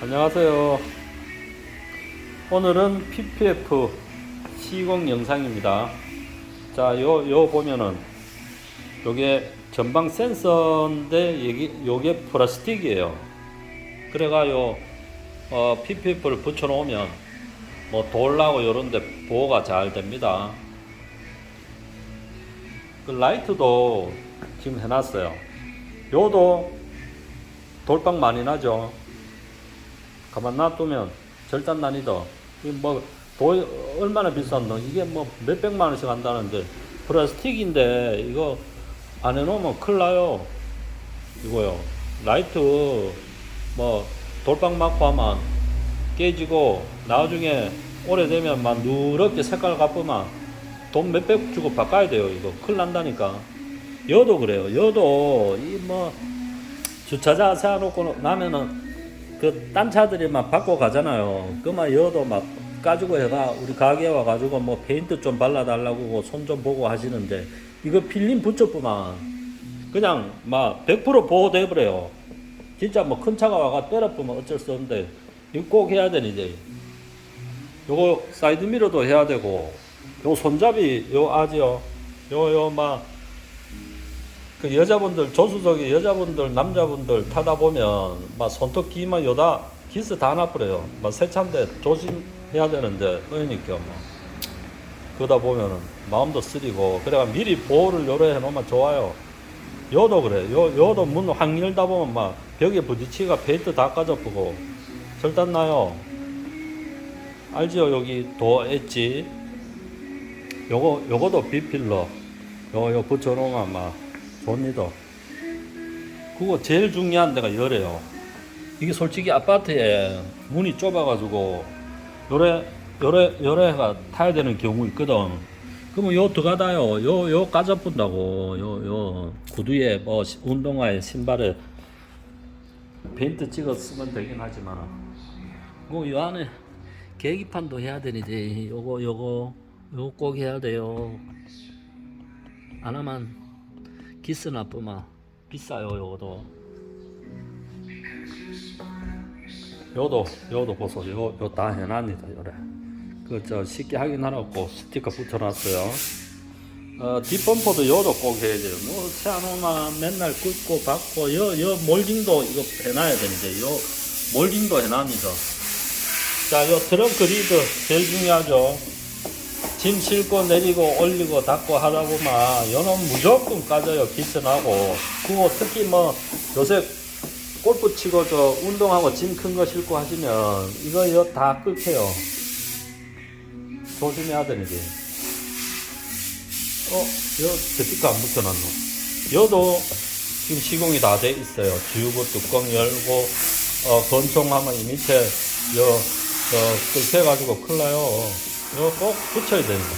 안녕하세요. 오늘은 PPF 시공 영상입니다. 자, 요, 요 보면은 요게 전방 센서인데 여기, 요게 플라스틱이에요. 그래가 요, 어, PPF를 붙여 놓으면 뭐 돌나고 요런데 보호가 잘 됩니다. 그 라이트도 지금 해놨어요. 요도 돌빵 많이 나죠. 가만 놔두면 절단 난이도 이뭐 얼마나 비싼데 이게 뭐 몇백만 원씩 한다는데 플라스틱인데 이거 안 해놓으면 큰일 나요. 이거요. 라이트 뭐 돌빵 맞고 하면 깨지고 나중에 오래되면 막 누렇게 색깔 갚으면 돈 몇백 주고 바꿔야 돼요 이거. 큰일 난다니까. 여도 그래요. 여도 이 뭐 주차장 세워놓고 나면은 그 딴 차들이 막 받고 가잖아요. 그만 여도 막 가지고 해가 우리 가게 와 가지고 뭐 페인트 좀 발라 달라고 손 좀 보고 하시는데 이거 필름 붙여보면 그냥 막 100% 보호돼 버려요. 진짜 뭐 큰 차가 와가 때려보면 어쩔 수 없는데 이거 꼭 해야 되니 이제. 요거 사이드 미러도 해야 되고 요 손잡이 요 아지요. 요요 막 그 여자분들 조수석에 여자분들 남자분들 타다 보면 막 손톱 기만 요다 기스 다 나버려요. 막 세차인데 조심해야 되는데 그러니까 뭐 그러다 보면은 마음도 쓰리고 그래가 미리 보호를 요래 해놓으면 좋아요. 요도 그래. 요 요도 문 확 열다 보면 막 벽에 부딪히가 페인트 다 까져보고 절단 나요. 알지요? 여기 도 엣지. 요거 요거도 비필러. 요요 붙여놓으면 막 좋니다. 그거 제일 중요한 데가 열애요. 이게 솔직히 아파트에 문이 좁아가지고 요래 요래 요래가 타야 되는 경우 있거든. 그러면 요 들어가다요. 요 요 까져 본다고. 요 요 구두에 뭐 시- 운동화에 신발에 페인트 찍어 쓰면 되긴 하지만 뭐요 안에 계기판도 해야 되는데 요거 요거 요거 꼭 해야 돼요. 안 하면 기스 나쁘면 비싸요 요거도. 요도 요도 보소 요 요 다 해놨니다 요래. 그 저 쉽게 확인하라고 스티커 붙여놨어요. 어 뒷범퍼도 요도 꼭 해야 돼요. 뭐 세안오만 맨날 긁고 받고 요 요 몰딩도 이거 해놔야 되는데 요 몰딩도 해놔니다. 자 요 트렁크 리드 제일 중요하죠 짐 싣고 내리고 올리고 하다 보면 요놈 무조건 까져요 기스나고. 그거 특히 뭐 요새 골프 치고 저 운동하고 짐 큰 거 싣고 하시면 이거 요다 끓게요. 조심해야 되는데. 어? 요 스티커 안 붙여놨노. 요도 지금 시공이 다 돼 있어요. 주유구 뚜껑 열고 어 건총하면 이 밑에 요저 끓게 가지고 큰일 나요 이거 꼭 붙여야 됩니다.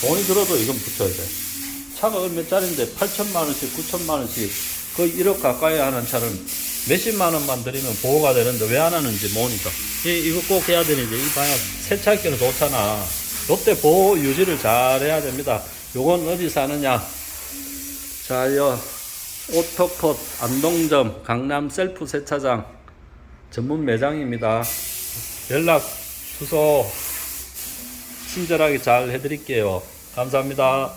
돈이 들어도 이건 붙여야 돼. 차가 몇 짜리인데 8천만 원씩, 9천만 원씩 거의 1억 가까이 하는 차를 몇십만 원만 들이면 보호가 되는데 왜 안 하는지 모르니까. 이, 이거 꼭 해야 되는데 이 봐야 세차기는 좋잖아. 요때 보호 유지를 잘 해야 됩니다. 요건 어디 사느냐? 자, 요 오토컷 안동점 강남 셀프 세차장 전문 매장입니다. 연락 주소 친절하게 잘 해드릴게요. 감사합니다.